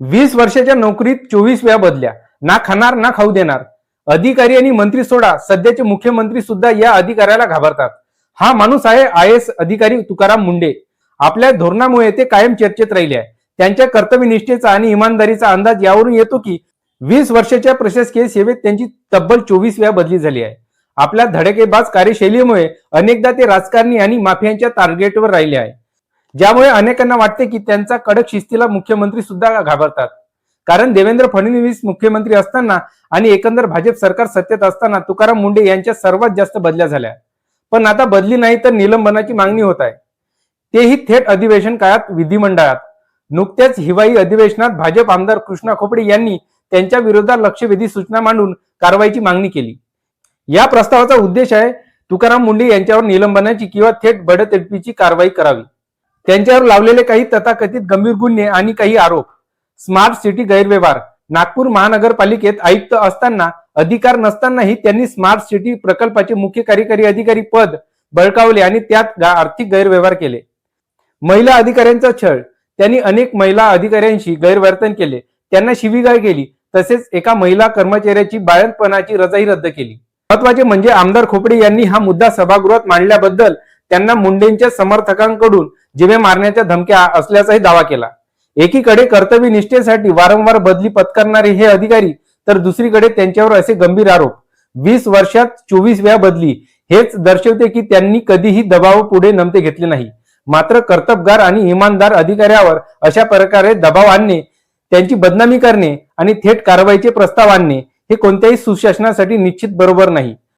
वीस वर्षाच्या नोकरीत चोवीस वेळा बदल्या. ना खाणार ना खाऊ देणार. अधिकारी आणि मंत्री सोडा सध्याचे मुख्यमंत्री सुद्धा या अधिकाऱ्याला घाबरतात. हा माणूस आहे आय एस अधिकारी तुकाराम मुंडे. आपल्या धोरणामुळे ते कायम चर्चेत राहिले आहे. त्यांच्या कर्तव्यनिष्ठेचा आणि इमानदारीचा अंदाज यावरून येतो की वीस वर्षाच्या प्रशासकीय सेवेत त्यांची तब्बल चोवीस वेळा बदली झाली आहे. आपल्या धडकेबाज कार्यशैलीमुळे अनेकदा ते राजकारणी आणि माफियांच्या टार्गेटवर राहिले आहे. ज्यामुळे अनेकांना वाटते की त्यांचा कडक शिस्तीला मुख्यमंत्री सुद्धा घाबरतात. कारण देवेंद्र फडणवीस मुख्यमंत्री असताना आणि एकंदर भाजप सरकार सत्तेत असताना तुकाराम मुंडे यांच्या सर्वात जास्त बदल्या झाल्या. पण आता बदली नाही तर निलंबनाची मागणी होत आहे. तेही थेट अधिवेशन काळात विधिमंडळात. नुकत्याच हिवाळी अधिवेशनात भाजप आमदार कृष्णा खोपडे यांनी त्यांच्या विरोधात लक्षवेधी सूचना मांडून कारवाईची मागणी केली. या प्रस्तावाचा उद्देश आहे तुकाराम मुंडे यांच्यावर निलंबनाची किंवा थेट बडतडपीची कारवाई करावी. त्यांच्यावर लावलेले काही तथाकथित गंभीर गुन्हे आणि काही आरोप. स्मार्ट सिटी गैरव्यवहार. नागपूर महानगरपालिकेत आयुक्त असताना अधिकार नसतानाही त्यांनी स्मार्ट सिटी प्रकल्पाचे मुख्य कार्यकारी अधिकारी पद बळकावले आणि त्यात आर्थिक गैरव्यवहार केले. महिला अधिकाऱ्यांचा छळ. त्यांनी अनेक महिला अधिकाऱ्यांशी गैरवर्तन केले. त्यांना शिवीगाळ केली. तसेच एका महिला कर्मचाऱ्याची बाळणपणाची रजाही रद्द केली. महत्त्वाचे म्हणजे आमदार खोपडे यांनी हा मुद्दा सभागृहात मांडल्याबद्दल त्यांना मुंडेंच्या समर्थकांकडून जिवे मारण्याच्या धमक्या असल्याचाही दावा केला. एकीकडे कर्तव्य निष्ठेसाठी वारंवार बदली पत्करणारे हे अधिकारी तर दुसरीकडे त्यांच्यावर असे गंभीर आरोप. वीस वर्षात चोवीस वेळा बदली. हेच दर्शवते की त्यांनी कधीही दबाव पुढे नमते घेतले नाही. मात्र कर्तबगार आणि इमानदार अधिकाऱ्यावर अशा प्रकारे दबाव आणणे त्यांची बदनामी करणे आणि थेट कारवाईचे प्रस्ताव आणणे हे कोणत्याही सुशासनासाठी निश्चित बरोबर नाही.